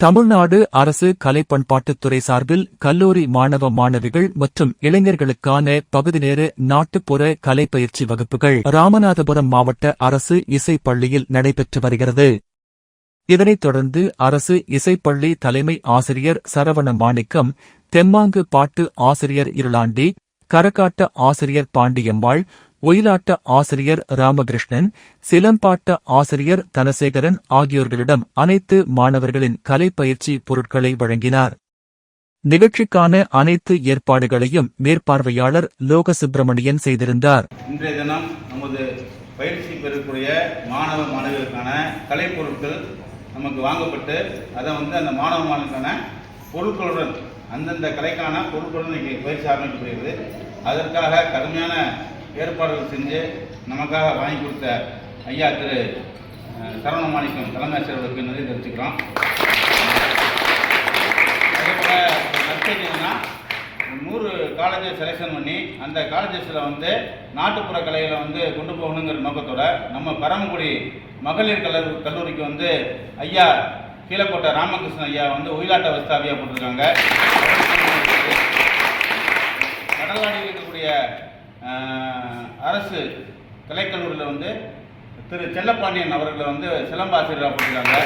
தமிழ்நாடு அரசு கலை பண்பாட்டுத்துறை சார்பில் கல்லூரி மாணவ மாணவிகள் மற்றும் இளைஞர்களுக்கான பகுதி நேர நாட்டுப்புற கலை பயிற்சி வகுப்புகள் ராமநாதபுரம் மாவட்ட அரசு இசை பள்ளியில் நடைபெற்று வருகிறது. இதனைத் தொடர்ந்து அரசு இசைப்பள்ளி தலைமை ஆசிரியர் சரவண மாணிக்கம் தெம்மாங்கு பாட்டு ஆசிரியர் இருளாண்டி கரகாட்ட ஆசிரியர் பாண்டியம்மாள் ஒயிலாட்ட ஆசிரியர் ராமகிருஷ்ணன் சிலம்பாட்ட ஆசிரியர் தனசேகரன் ஆகியோர்களிடம் அனைத்து மாணவர்களின் கலைப்பயிற்சி பொருட்களை வழங்கினார். நிகழ்ச்சிக்கான அனைத்து ஏற்பாடுகளையும் மேற்பார்வையாளர் லோக சுப்பிரமணியன் செய்திருந்தார். இன்றைய தினம் நமது பயிற்சி பெறக்கூடிய மாணவ மாணவிகளுக்கான கலைப்பொருட்கள் நமக்கு வாங்கப்பட்டு அதை வந்து அந்த மாணவ மாணவிகளுக்கான பொருட்களுடன் அந்தந்த கலைக்கான பொருட்களுடன் இன்னைக்கு பயிற்சி ஆரம்பிக்கப்படுகிறது. அதற்காக கடுமையான ஏற்பாடுகள் செஞ்சு நமக்காக வாங்கி கொடுத்த ஐயா திரு அஹ், சரவண மாணிக்கம் தலைமை நன்றி தெரிவிச்சுக்கிறோம். அதே நூறு காலேஜை செலெக்ஷன் பண்ணி அந்த காலேஜஸில் வந்து நாட்டுப்புற கலைகளை வந்து கொண்டு போகணுங்கிற நோக்கத்தோட நம்ம பரமக்குடி மகளிர் கல்லூரி கல்லூரிக்கு வந்து ஐயா கீழக்கோட்டை ராமகிருஷ்ணன் ஐயா வந்து ஒயிலாட்ட வஸ்தாபியா போட்டிருக்காங்க. கடலாடியில் இருக்கக்கூடிய அரசு கலைக்கல்லூரியில் வந்து திரு செல்லப்பாண்டியன் அவர்களை வந்து சிலம்பாசிரியராக போட்டிருக்காங்க.